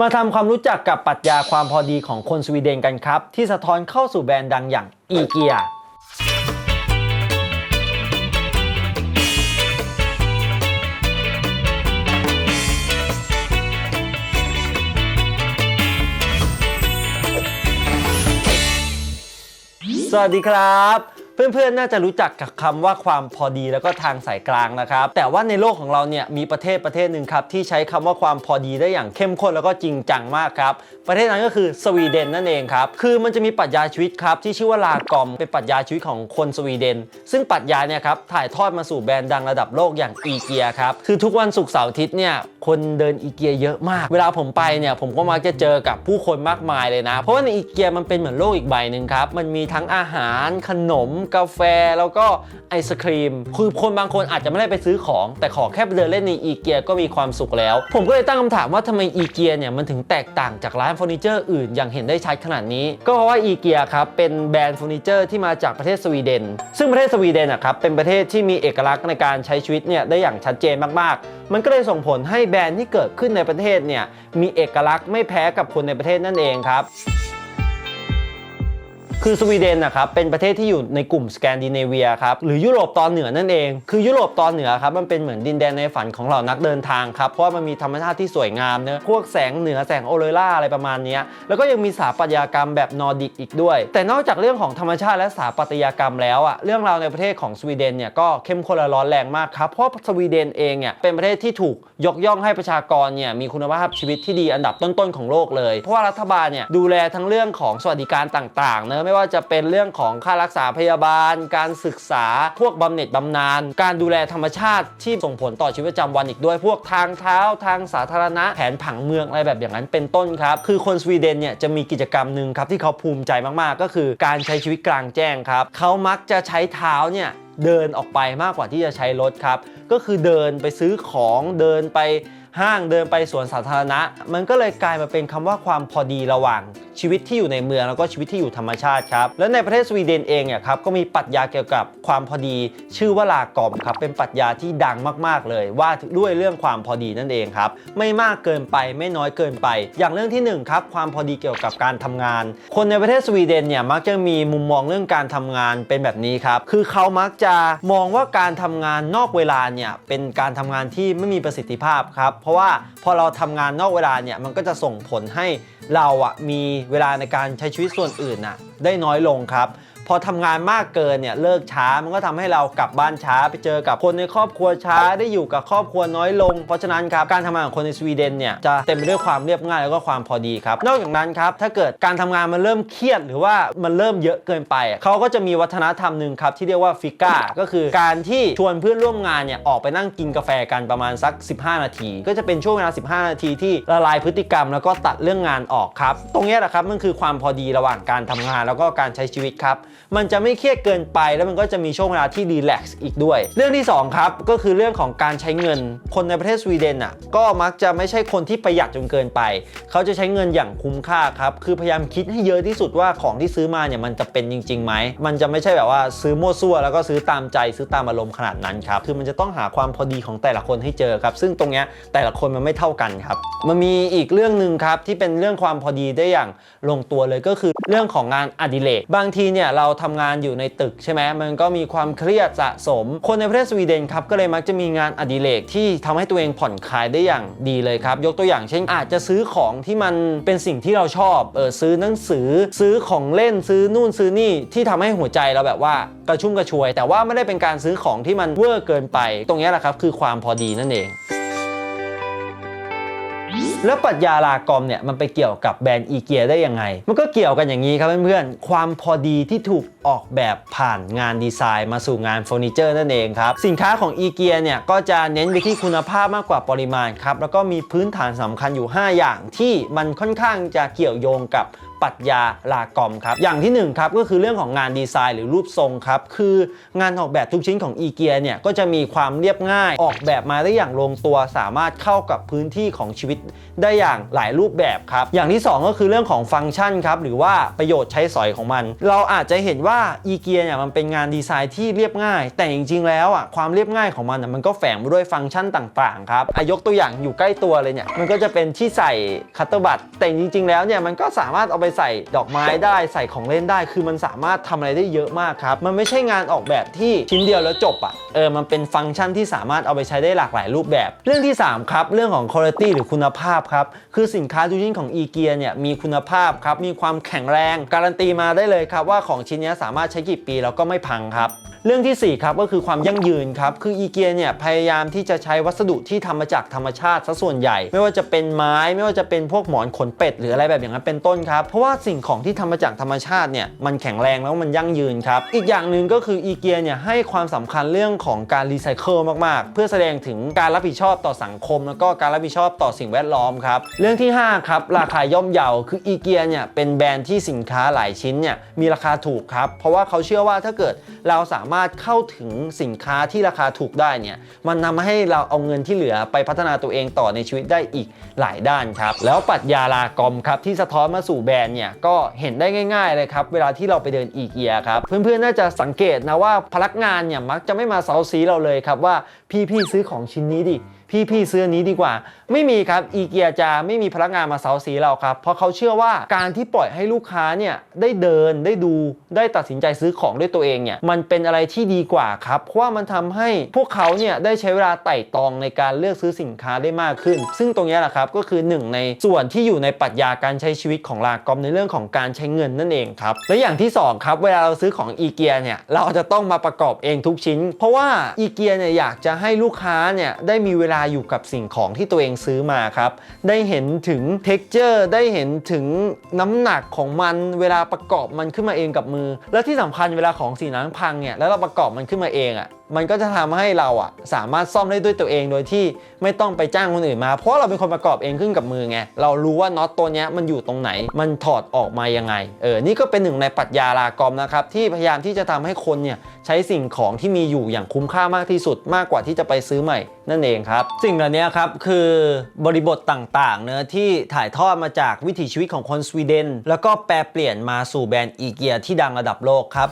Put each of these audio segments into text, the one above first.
มาทำความรู้จักกับปรัชญาความพอดีของคนสวีเดนกันครับ ที่สะท้อนเข้าสู่แบรนด์ดังอย่างอีเกียสวัสดีครับ เพื่อนๆ น่าจะรู้จักกับคำว่าความพอดีแล้วก็ทางสายกลางนะครับ แต่ว่าในโลกของเราเนี่ยมีประเทศประเทศหนึ่งครับที่ใช้คำว่าความพอดีได้อย่างเข้มข้นแล้วก็จริงจังมากครับ ประเทศนั้นก็คือสวีเดนนั่นเองครับ คือมันจะมีปรัชญาชีวิตครับที่ชื่อว่าลากอมเป็นปรัชญาชีวิตของคนสวีเดน ซึ่งปรัชญาเนี่ยครับถ่ายทอดมาสู่แบรนด์ดังระดับโลกอย่างอีเกียครับ คือทุกวันศุกร์เสาร์อาทิตย์เนี่ยคนเดินอีเกียเยอะมาก เวลาผมไปเนี่ยผมก็มักจะเจอกับผู้คนมากมายเลยนะ เพราะว่าในอีเกียมันเป็นเหมือนโลกอีกใบหนึ่งครับ มันมีทั้งอาหารขนมกาแฟแล้วก็ไอศครีม คือคนบางคนอาจจะไม่ได้ไปซื้อของ แต่ขอแค่ไปเดินเล่นในอีเกียก็มีความสุขแล้ว ผมก็เลยตั้งคำถามว่าทำไมอีเกียเนี่ยมันถึงแตกต่างจากร้านเฟอร์นิเจอร์อื่นอย่างเห็นได้ชัดขนาดนี้ ก็เพราะว่าอีเกียครับเป็นแบรนด์เฟอร์นิเจอร์ที่มาจากประเทศสวีเดน ซึ่งประเทศสวีเดนนะครับเป็นประเทศที่มีเอกลักษณ์ในการใช้ชีวิตเนี่ยได้อย่างชัดเจนมากๆ มันก็เลยส่งผลให้แบรนด์ที่เกิดขึ้นในประเทศเนี่ยมีเอกลักษณ์ไม่แพ้กับคนในประเทศนั่นเองครับ คือสวีเดนนะครับเป็นประเทศที่อยู่ในกลุ่มสแกนดิเนเวียครับหรือยุโรปตอนเหนือนั่นเอง คือยุโรปตอนเหนือครับมันเป็นเหมือนดินแดนในฝันของเหล่านักเดินทางครับเพราะว่ามันมีธรรมชาติที่สวยงามเนอะพวกแสงเหนือแสงโอโรราอะไรประมาณนี้แล้วก็ยังมีสถาปัตยกรรมแบบนอร์ดิกอีกด้วย แต่นอกจากเรื่องของธรรมชาติและสถาปัตยกรรมแล้วอะเรื่องราวในประเทศของสวีเดนเนี่ยก็เข้มข้นและร้อนแรงมากครับเพราะสวีเดนเองเนี่ยเป็นประเทศที่ถูกยกย่องให้ประชากรเนี่ยมีคุณภาพชีวิตที่ดีอันดับต้นๆของโลกเลย เพราะว่ารัฐบาลเนี่ยดูแลทั้งเรื่องของสวัสดิการต่างๆเนะไม่ว่าจะเป็นเรื่องของค่ารักษาพยาบาล การศึกษาพวกบำเหน็จบำนาญการดูแลธรรมชาติที่ส่งผลต่อชีวิตประจำวันอีกด้วย พวกทางเท้าทางสาธารณะแผนผังเมืองอะไรแบบอย่างนั้นเป็นต้นครับ คือคนสวีเดนเนี่ยจะมีกิจกรรมหนึ่งครับที่เขาภูมิใจมากๆ ก็คือการใช้ชีวิตกลางแจ้งครับเขามักจะใช้เท้าเนี่ยเดินออกไปมากกว่าที่จะใช้รถครับก็คือเดินไปซื้อของเดินไป ห้างเดินไปสวนสาธารณะ มันก็เลยกลายมาเป็นคำว่าความพอดีระหว่าง ชีวิตที่อยู่ในเมืองแล้วก็ชีวิตที่อยู่ธรรมชาติครับ และในประเทศสวีเดนเองเนี่ยครับก็มีปรัชญาเกี่ยวกับความพอดี ชื่อว่าลากอมครับเป็นปรัชญาที่ดังมาก ๆ เลยว่าด้วยเรื่องความพอดีนั่นเองครับไม่มากเกินไปไม่น้อยเกินไป อย่างเรื่องที่หนึ่งครับความพอดีเกี่ยวกับการทำงาน คนในประเทศสวีเดนเนี่ยมักจะมีมุมมองเรื่องการทำงานเป็นแบบนี้ครับคือเขามักจะมองว่าการทำงานนอกเวลาเนี่ยเป็นการทำงานที่ไม่มีประสิทธิภาพครับเพราะว่าพอเราทำงานนอกเวลาเนี่ยมันก็จะส่งผลให้เราอะมีเวลาในการใช้ชีวิตส่วนอื่นอะได้น้อยลงครับ พอทำงานมากเกินเนี่ยเลิกช้ามันก็ทำให้เรากลับบ้านช้าไปเจอกับคนในครอบครัวช้าได้อยู่กับครอบครัวน้อยลง เพราะฉะนั้นครับการทำงานของคนในสวีเดนเนี่ยจะเต็มไปด้วยความเรียบง่ายแล้วก็ความพอดีครับ นอกจากนั้นครับถ้าเกิดการทำงานมันเริ่มเครียดหรือว่ามันเริ่มเยอะเกินไป เขาก็จะมีวัฒนธรรมหนึ่งครับที่เรียกว่าฟิก้าก็คือการที่ชวนเพื่อนร่วมงานเนี่ยออกไปนั่งกินกาแฟกันประมาณสัก 15 นาที ก็จะเป็นช่วงเวลา 15 นาทีที่ละลายพฤติกรรม แล้วก็ตัดเรื่องงานออกครับ ตรงนี้แหละครับมันคือความพอดีระหว่างการทำงานแล้วก็การใช้ชีวิตครับมันจะไม่เครียดเกินไป แล้วมันก็จะมีช่วงเวลาที่รีแลกซ์อีกด้วย เรื่องที่สองครับ ก็คือเรื่องของการใช้เงิน คนในประเทศสวีเดนอะก็มักจะไม่ใช่คนที่ประหยัดจนเกินไป เขาจะใช้เงินอย่างคุ้มค่าครับ คือพยายามคิดให้เยอะที่สุดว่าของที่ซื้อมาเนี่ยมันจะเป็นจริงๆไหม มันจะไม่ใช่แบบว่าซื้อมั่วซั่วแล้วก็ซื้อตามใจซื้อตามอารมณ์ขนาดนั้นครับ คือมันจะต้องหาความพอดีของแต่ละคนให้เจอครับ ซึ่งตรงเนี้ยแต่ละคนมันไม่เท่ากันครับ มันมีอีกเรื่องหนึ่งครับที่เป็นเรื่องความพอดีได้อย่างลงตัวเลยก็คือเรื่องของงานอดิเรก บางทีเนี่ยเราทำงานอยู่ในตึกใช่ไหมมันก็มีความเครียดสะสม คนในประเทศสวีเดนครับก็เลยมักจะมีงานอดิเรกที่ทำให้ตัวเองผ่อนคลายได้อย่างดีเลยครับ ยกตัวอย่างเช่นอาจจะซื้อของที่มันเป็นสิ่งที่เราชอบเออซื้อหนังสือ ซื้อของเล่นซื้อนู่นซื้อนี่ที่ทำให้หัวใจเราแบบว่ากระชุ่มกระชวย แต่ว่าไม่ได้เป็นการซื้อของที่มันเวอร์เกินไป ตรงนี้แหละครับคือความพอดีนั่นเอง แล้วปรัชญาลากอมเนี่ยมันไปเกี่ยวกับแบรนด์อีเกียได้ยังไง มันก็เกี่ยวกันอย่างนี้ครับเพื่อนๆ ความพอดีที่ถูกออกแบบผ่านงานดีไซน์มาสู่งานเฟอร์นิเจอร์นั่นเองครับ สินค้าของอีเกียเนี่ยก็จะเน้นไปที่คุณภาพมากกว่าปริมาณครับ แล้วก็มีพื้นฐานสำคัญอยู่ 5 อย่างที่มันค่อนข้างจะเกี่ยวโยงกับ ปรัชญาลากอมครับ อย่างที่1ครับก็คือเรื่องของงานดีไซน์หรือรูปทรงครับ คืองานออกแบบทุกชิ้นของอีเกียเนี่ยก็จะมีความเรียบง่ายออกแบบมาได้อย่างลงตัว สามารถเข้ากับพื้นที่ของชีวิตได้อย่างหลายรูปแบบครับ อย่างที่ 2 ก็คือเรื่องของฟังก์ชันครับหรือว่าประโยชน์ใช้สอยของมัน เราอาจจะเห็นว่าอีเกียเนี่ยมันเป็นงานดีไซน์ที่เรียบง่าย แต่จริงๆแล้วอะความเรียบง่ายของมันอะมันก็แฝงไปด้วยฟังก์ชันต่างๆครับอายกตัวอย่างอยู่ใกล้ตัวเลยเนี่ยมันก็จะเป็นที่ใส่คัตเตอร์บัตแต่จริงๆแล้วเนี่ยมันก็สามารถเอาไปใส่ดอกไม้ได้ใส่ของเล่นได้ คือมันสามารถทำอะไรได้เยอะมากครับ มันไม่ใช่งานออกแบบที่ชิ้นเดียวแล้วจบอะเออมันเป็นฟังก์ชันที่สามารถเอาไปใช้ได้หลากหลายรูปแบบ เรื่องที่ 3 ครับ เรื่องของคุณภาพหรือคุณภาพครับ คือสินค้าทุกชิ้นของอีเกียเนี่ยมีคุณภาพครับ มีความแข็งแรง การันตีมาได้เลยครับ ว่าของชิ้นนี้สามารถใช้กี่ปีแล้วก็ไม่พังครับเรื่องทีสี่4 ครับก็คือความยั่งยืนครับ คืออีเกียเนี่ยพยายามที่จะใช้วัสดุที่ทำมาจากธรรมชาติซะส่วนใหญ่ ไม่ว่าจะเป็นไม้ไม่ว่าจะเป็นพวกหมอนขนเป็ดหรืออะไรแบบอย่างนั้นเป็นต้นครับเพราะว่าสิ่งของที่ทำมาจากธรรมชาติเนี่ยมันแข็งแรงแล้วมันยั่งยืนครับ อีกอย่างหนึ่งก็คืออีเกียเนี่ยให้ความสำคัญเรื่องของการรีไซเคิลมากๆ เพื่อแสดงถึงการรับผิดชอบต่อสังคม แล้วก็การรับผิดชอบต่อสิ่งแวดล้อมครับเรื่องที่ห้าครับ ราคาย่อมเยาคืออีเกียเนี่ยเป็นแบรนด์ที่สินค้าหลายชิ้นเนี่ยมีราคาถูกครับ เพราะว่าเขาเชื่อว่าถ้าเกิดเราสามารถเข้าถึงสินค้าที่ราคาถูกได้เนี่ยมันนำให้เราเอาเงินที่เหลือไปพัฒนาตัวเองต่อในชีวิตได้อีกหลายด้านครับแล้วปรัชญาลากอมครับที่สะท้อนมาสู่แบรนด์เนี่ยก็เห็นได้ง่าย ๆเลยครับเวลาที่เราไปเดินอีเกียครับเพื่อนๆน่าจะสังเกตนะว่าพนักงานเนี่ยมักจะไม่มาเซาซีเราเลยครับว่าพี่ๆซื้อของชิ้นนี้ดิ พี่พี่ซื้อนี้ดีกว่า ไม่มีครับอีเกียจะไม่มีพนักงานมาเซาซีเราครับ เพราะเขาเชื่อว่าการที่ปล่อยให้ลูกค้าเนี่ยได้เดินได้ดูได้ตัดสินใจซื้อของด้วยตัวเองเนี่ยมันเป็นอะไรที่ดีกว่าครับเพราะว่ามันทำให้พวกเขาเนี่ยได้ใช้เวลาไต่ตองในการเลือกซื้อสินค้าได้มากขึ้น ซึ่งตรงนี้แหละครับก็คือหนึ่งในส่วนที่อยู่ในปรัชญาการใช้ชีวิตของลากอมในเรื่องของการใช้เงินนั่นเองครับและอย่างที่สองครับเวลาเราซื้อของอีเกียเนี่ยเราจะต้องมาประกอบเองทุกชิ้น เพราะว่าอีเกียเนี่ยอยากจะให้ลูกค้าเนี่ยได้มีเวลาอยู่กับสิ่งของที่ตัวเองซื้อมาครับ ได้เห็นถึงเท็กเจอร์ได้เห็นถึงน้ำหนักของมันเวลาประกอบมันขึ้นมาเองกับมือ และที่สำคัญเวลาของสีนั้นพังเนี่ยแล้วเราประกอบมันขึ้นมาเองอะ่ะ มันก็จะทำให้เราอะสามารถซ่อมได้ด้วยตัวเองโดยที่ไม่ต้องไปจ้างคนอื่นมา เพราะเราเป็นคนประกอบเองขึ้นกับมือไง เรารู้ว่าน็อตตัวนี้มันอยู่ตรงไหน มันถอดออกมายังไง เออ นี่ก็เป็นหนึ่งในปรัชญาลากอมนะครับ ที่พยายามที่จะทำให้คนเนี่ยใช้สิ่งของที่มีอยู่อย่างคุ้มค่ามากที่สุดมากกว่าที่จะไปซื้อใหม่นั่นเองครับ สิ่งเหล่านี้ครับคือบริบทต่างๆเนื้อะที่ถ่ายทอดมาจากวิถีชีวิตของคนสวีเดน แล้วก็แปลเปลี่ยนมาสู่แบรนด์อีเกียที่ดังระดับโลกครับ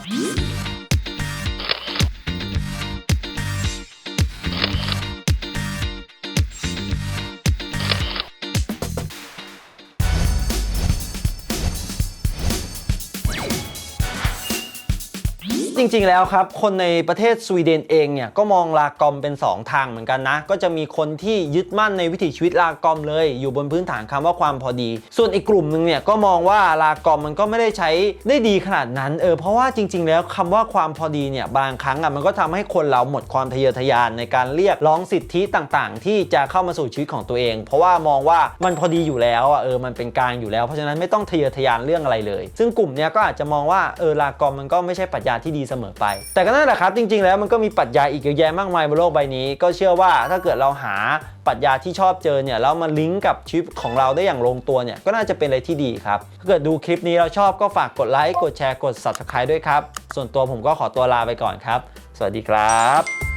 จริงๆแล้วครับ คนในประเทศสวีเดนเองเนี่ยก็มองลากอมเป็น 2 ทางเหมือนกันนะ ก็จะมีคนที่ยึดมั่นในวิถีชีวิตลากอมเลย อยู่บนพื้นฐานคำว่าความพอดี ส่วนอีกกลุ่มหนึ่งเนี่ยก็มองว่าลากอมมันก็ไม่ได้ใช้ได้ดีขนาดนั้นเออเพราะว่าจริง ๆ แล้วคำว่าความพอดีเนี่ยบางครั้งอะมันก็ทำให้คนเราหมดความทะเยอทะยานในการเรียกร้องสิทธิต่างๆ ที่จะเข้ามาสู่ชีวิตของตัวเอง เพราะว่ามองว่ามันพอดีอยู่แล้วอะเออมันเป็นกลางอยู่แล้ว เพราะฉะนั้นไม่ต้องทะเยอทะยานเรื่องอะไรเลย ซึ่งกลุ่มเนี้ยก็อาจจะมองว่าเออลากอมมันก็ไม่ใช่ปรัชญาที่ดีเสมอไป แต่ก็นั่นแหละครับ จริง ๆ แล้วมันก็มีปรัชญาอีกเยอะแยะมากมายบนโลกใบนี้ ก็เชื่อว่าถ้าเกิดเราหาปรัชญาที่ชอบเจอเนี่ยแล้วมาลิงก์กับชีวิตของเราได้อย่างลงตัวเนี่ยก็น่าจะเป็นอะไรที่ดีครับ ถ้าเกิดดูคลิปนี้เราชอบก็ฝากกดไลค์กดแชร์กด subscribe ด้วยครับส่วนตัวผมก็ขอตัวลาไปก่อนครับ สวัสดีครับ